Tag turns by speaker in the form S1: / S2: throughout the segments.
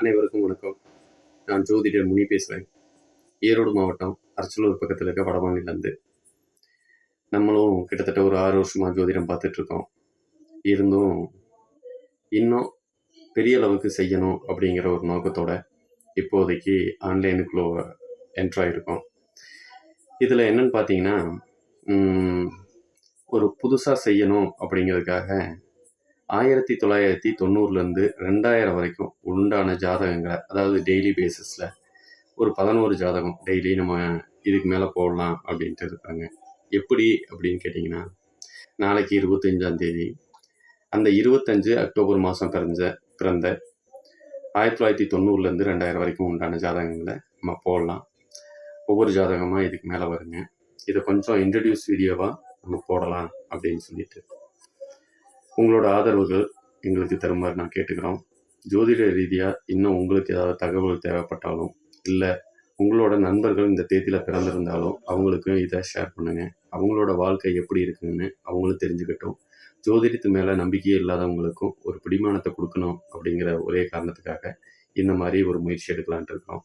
S1: அனைவருக்கும் வணக்கம். நான் ஜோதிடர் முனி பேசுகிறேன் ஈரோடு மாவட்டம் அரச்சலூர் பக்கத்தில் இருக்க வடமாநிலேருந்து நம்மளும் கிட்டத்தட்ட ஒரு ஆறு வருஷமாக ஜோதிடம் பார்த்துட்ருக்கோம் இருந்தும் இன்னும் பெரிய அளவுக்கு செய்யணும் அப்படிங்கிற ஒரு நோக்கத்தோட இப்போதைக்கு ஆன்லைனுக்குள்ளே என்ட்ராயிருக்கோம் இதில் என்னன்னு பார்த்தீங்கன்னா ஒரு புதுசாக செய்யணும் அப்படிங்கிறதுக்காக ஆயிரத்தி தொள்ளாயிரத்தி தொண்ணூறுலேருந்து ரெண்டாயிரம் வரைக்கும் உண்டான ஜாதகங்களை அதாவது டெய்லி பேசிஸில் ஒரு பதினோரு ஜாதகம் டெய்லி நம்ம இதுக்கு மேலே போடலாம் அப்படின்ட்டு இருக்காங்க. எப்படி அப்படின்னு கேட்டிங்கன்னா நாளைக்கு இருபத்தஞ்சாம் தேதி அந்த இருபத்தஞ்சு அக்டோபர் மாதம் பிறந்த பிறந்த ஆயிரத்தி தொள்ளாயிரத்தி தொண்ணூறுலேருந்து ரெண்டாயிரம் வரைக்கும் உண்டான ஜாதகங்களை நம்ம போடலாம். ஒவ்வொரு ஜாதகமாக இதுக்கு மேலே வருங்க. இதை கொஞ்சம் இன்ட்ரடியூஸ் வீடியோவாக நம்ம போடலாம் அப்படின்னு சொல்லிட்டு. உங்களோட ஆதரவுகள் எங்களுக்கு தருமாறு நான் கேட்டுக்கிறோம். ஜோதிட ரீதியாக இன்னும் உங்களுக்கு ஏதாவது தகவல் தேவைப்பட்டாலும் இல்லை உங்களோட நண்பர்கள் இந்த தேதியில் பிறந்திருந்தாலும் அவங்களுக்கும் இதை ஷேர் பண்ணுங்கள் அவங்களோட வாழ்க்கை எப்படி இருக்குன்னு அவங்களும் தெரிஞ்சுக்கட்டும். ஜோதிடத்து மேலே நம்பிக்கையே இல்லாதவங்களுக்கும் ஒரு பிடிமானத்தை கொடுக்கணும் அப்படிங்கிற ஒரே காரணத்துக்காக இந்த மாதிரி ஒரு முயற்சி எடுக்கலான்ட்டு இருக்கோம்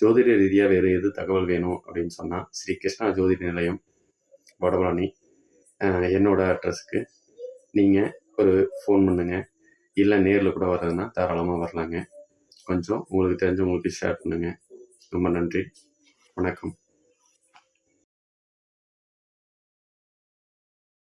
S1: ஜோதிட ரீதியாக வேறு எது தகவல் வேணும் அப்படின்னு சொன்னால் ஸ்ரீ கிருஷ்ணா ஜோதிட நிலையம் வடபழனி என்னோட அட்ரஸுக்கு நீங்கள் ஒரு ஃபோன் பண்ணுங்க. இல்லை நேரில் கூட வர்றதுன்னா தாராளமாக வரலாங்க. கொஞ்சம் உங்களுக்கு தெரிஞ்சவங்களுக்கு ஷேர் பண்ணுங்கள் ரொம்ப நன்றி. வணக்கம்.